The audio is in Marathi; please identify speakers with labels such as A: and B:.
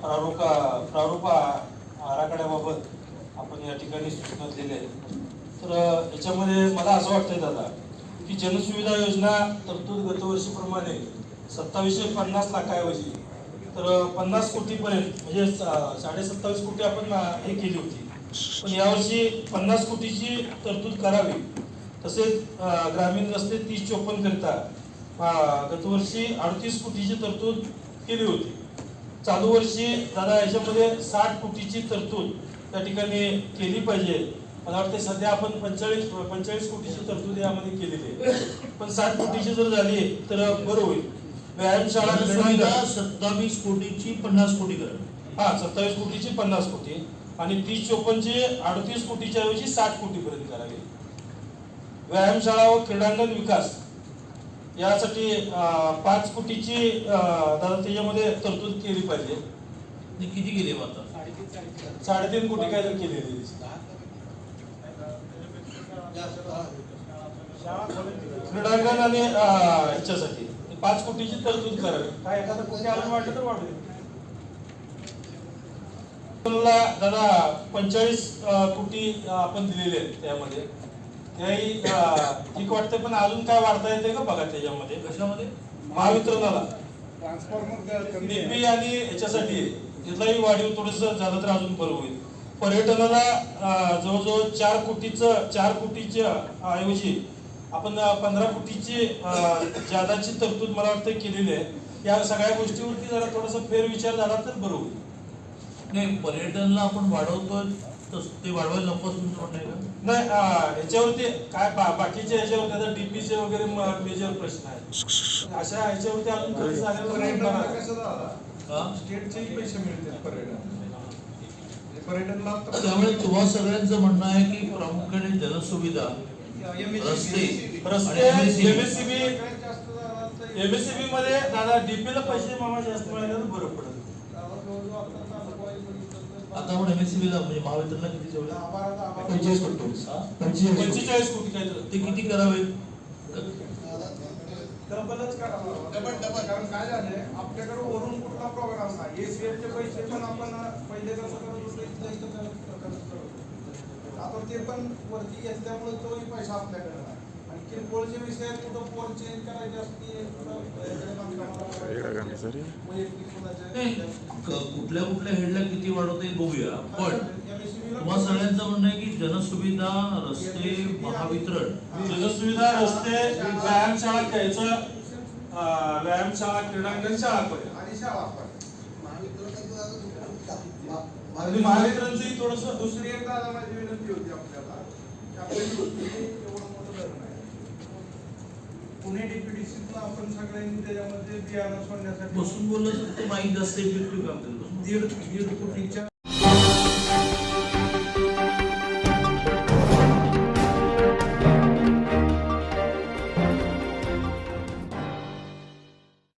A: प्रारूपा प्रारूप आराखड्याबाबत आपण या ठिकाणी सूचना दिल्या आहेत तर याच्यामध्ये मला असं वाटतंय दादा की जनसुविधा योजना तरतूद गतवर्षीप्रमाणे सत्तावीसशे पन्नास लाखाऐवजी तर पन्नास कोटीपर्यंत म्हणजे साडे सत्तावीस कोटी आपण हे केली होती. पण यावर्षी पन्नास कोटीची तरतूद करावी. तसेच ग्रामीण रस्ते तीस चोपन्न करिता गतवर्षी अडतीस कोटीची तरतूद केली होती. चालू वर्षी दादा याच्यामध्ये साठ कोटीची तरतूद त्या ठिकाणी केली पाहिजे. मला वाटतं सध्या आपण पंचेचाळीस पंचेचाळीस कोटीची तरतूद यामध्ये केलेली आहे. पण साठ कोटीची जर झाली तर बरं होईल. व्यायामशाळा
B: सत्तावीस कोटीची पन्नास कोटी करा.
A: हा सत्तावीस कोटीची पन्नास कोटी आणि तीस चोपन्नची अडतीस कोटीच्या ऐवजी साठ कोटीपर्यंत करावी. व्यायामशाळा व क्रीडांगण विकास यासाठी अं, पाच कोटीची दादा त्याच्यामध्ये तरतूद केली पाहिजे.
B: किती गेले हो आता?
A: साडेतीन कोटी काय तर केलेली क्रीडांगण आणि ह्याच्यासाठी पाच कोटीची तरतूद करावी. काय एखादा कोटी अजून वाटलं तर दादा पंचेचाळीस कोटी आपण दिलेले आहेत त्यामध्ये. ठीक वाटते पण अजून काय वाढता येते का बघा त्याच्यामध्ये?
B: कशामध्ये?
A: महावितरणाला. डीपी आणि याच्यासाठी तिथलाही वाढीव थोडस झालं तर अजून बरं होईल. पर्यटनाला जवळजवळ चार कोटीचं चार कोटीच्या ऐवजी आपण पंधरा कोटीची जादाची तरतूद मला वाटतं केलेली आहे. या सगळ्या गोष्टीवरती जरा थोडासा फेरविचार झाला तर बरं होईल.
B: नाही पर्यटनला आपण वाढवतोय तस- ते वाढवायला नको असं तुमचं म्हणणं आहे का?
A: नाही ह्याच्यावरती काय बाकीच्या ह्याच्यावरती आता डीपीचे वगैरे मेजर प्रश्न आहेत अशा ह्याच्यावरती अजून खर्च झालेला नाही बघा.
B: हा?
C: स्टेटचेही पैसे मिळतील पर्यटन.
B: त्यामुळे तुम्हा सगळ्यांचं म्हणणं आहे की प्रामुख्याने जनसुविधा
C: MSCB
B: रस्ते
A: रस्ते. एमएससीबी मध्ये दादा डीपीला पैसे मामा जास्त मिळाले तर बरं पडेल.
C: आता
B: आपण एमएससीबीला म्हणजे महावितरणला किती जेवढे?
A: पंचवीस कोटी.
B: हा?
A: पंचेचाळीस कोटी. काय तर.
B: ते किती करावे?
C: डबलच करावं लागतं. कारण काय झालंय? आपल्याकडे वरून कुठला प्रोग्राम नाही एसीएल चे पैसे पण आपण पहिले कसं करत होतो इथं करत-. आता ते पण वरती घेतल्यामुळे तोही पैसा आपल्याकडे आणि किरकोळचे विषय कुठं पोल चेंज करायचे असते
B: कुठल्या कुठल्या हेडला किती वाढवता येईल बघूया. पण
C: MSCB ला
B: तुम्हा सगळ्यांचं म्हणणं आहे की जनसुविधा रस्ते महावितरण.
A: जनसुविधा रस्ते व्यायामशाळा घ्यायचं व्यायामशाळा क्रीडांगण शाळा पर्यंत
C: आणि शाळा पण.
A: आणि महावितरणचंही थोडस
C: दुसरी एक दादा माझी विनंती होती आपल्याला. पुणे डीपीडीसीतून आपण सगळ्यांनी त्याच्यामध्ये बियाणं सोडण्यासाठी
B: बसून बोललं तर ते माहीत इफेक्टिव्ह करेल
C: दीड दीड कोटीच्या